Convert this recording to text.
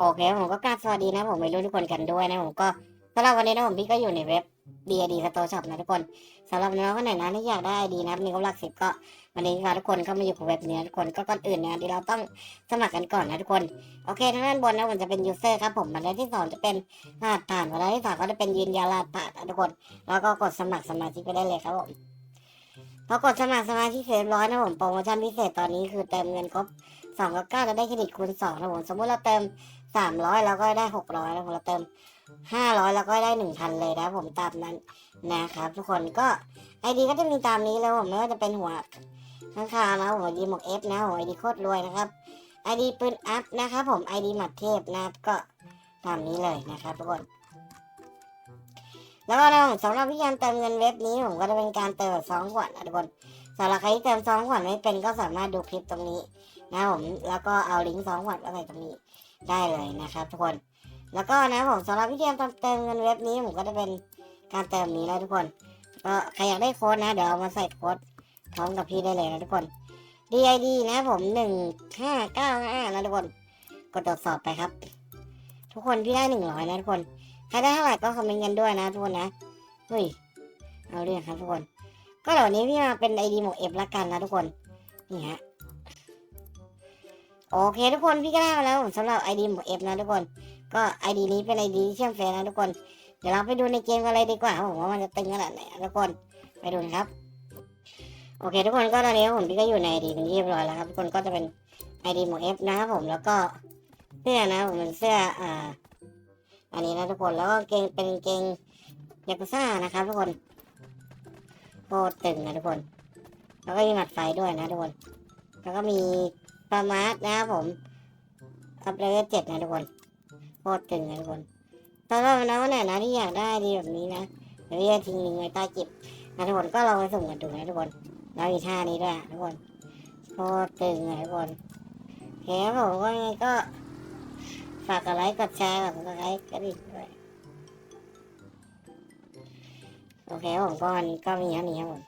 โอเคผมก็กราบสวัสดีนะผมไปรู้ทุกคนกันด้วยนะผมก็สำหรับวันนี้นะผมพี่ก็อยู่ในเว็บ BID Store Shop นะทุกคนสำหรับน้องคนไหนนะที่อยากได้ดีนะมีกำลังสิบก็วันนี้เราทุกคนก็มาอยู่กับเว็บนี้ทุกคนก็ก่อนอื่นนะที่เราต้องสมัครกันก่อนนะทุกคนโอเคทางด้านบนนะผมจะเป็นยูเซอร์ครับผมบันไดที่สองจะเป็นรหัสผ่านบันไดที่สามก็จะเป็นยืนยันรหัสผ่านนะทุกคน แล้วก็กดสมัครสมาชิกไปได้เลยครับผม พอกดสมัครสมาชิกเสร็จเรียบร้อยนะผมโปรโมชั่นพิเศษตอนนี้คือเติมเงินครบสองกับเก้าจะได้เครดิตคูณสองนะผมสมมติเราเติมสามร้อยเราก็ได้หกร้อยแล้วผมเราเติมห้าร้อยเราก็ได้หนึ่งพันเลยนะผมตามนั้นนะครับทุกคนก็ไอดีก็จะมีตามนี้เลยผมไม่ว่าจะเป็นหัวข้างคานะหัวดีหมวกเอฟนะหัวไอดีโคตรรวยนะครับไอดีปืนอัพนะครับผมไอดีหมัดเทพนะครับก็ตามนี้เลยนะครับทุกคน แล้วก็นะผมสำหรับวิธีการเติมเงินเว็บนี้ผมก็จะเป็นการเติมแบบสองขวดนะทุกคนสำหรับใครที่เติมสองขวดไม่เป็นก็สามารถดูคลิปตรงนี้นะผมแล้วก็เอาลิงก์สองขวดมาใส่ตรงนี้ได้เลยนะครับทุกคน แล้วก็นะผมสำหรับวิธีการเติมเงินเว็บนี้ผมก็จะเป็นการเติมนี้นะทุกคนก็ใครอยากได้โค้ดนะ เดี๋ยวเอามาใส่โค้ดพร้อมกับพี่ได้เลยนะทุกคน DID นะผมหนึ่งห้าเก้าห้านะทุกคน กดตรวจสอบไปครับ ทุกคนพี่ได้หนึ่งร้อยนะทุกคน ใครได้เท่าไหร่ก็คอมเมนต์กันด้วยนะทุกคนนะเฮ้ยเอาเรื่องครับทุกคน ก็เดี๋ยวนี้พี่มาเป็นไอดีหมวกเอฟละกันนะทุกคนนี่ฮะโอเคทุกคนพี่ก็ได้มาแล้วสำหรับไอดีหมวกเอฟนะทุกคน ก็ไอดีนี้เป็นไอดีที่เชื่อมเฟซนะทุกคน เดี๋ยวเราไปดูในเกมกันเลยดีกว่าผมว่ามันจะตึงขนาดไหนนะทุกคนไปดูนะครับโอเคทุกคนก็ตอนนี้ผมพี่ก็อยู่ในไอดีเป็นที่เรียบร้อยแล้วครับทุกคนก็จะเป็นไอดีหมวกเอฟนะครับผมแล้วก็เสื้อนะผมเป็นเสื้ออ่า อันนี้นะทุกคนแล้วก็เกงเป็นเกงยากุซ่านะครับทุกคนโคตรตึงนะทุกคน แล้วก็มีหมัดไฟด้วยนะทุกคน แล้วก็มีปามาร์นะครับผมอัพเลเวลเจ็ดนะทุกคนโคตรตึงนะทุกคนสำหรับน้องคนไหนนะที่อยากได้ดีแบบนี้นะเดี๋ยวจะทิ้งลิงก์ไว้ใต้คลิปนะทุกคนก็ลองไปสุ่มกันดูนะทุกคนแล้วมีท่านี้ด้วยทุกคนโคตรตึงนะทุกคนโอเคครับผมก็ยังไงก็ ฝากกดไลค์กดแชร์กดไลค์กระดิ่งด้วย โอเคผมก็วันก็มีเท่านี้ครับผม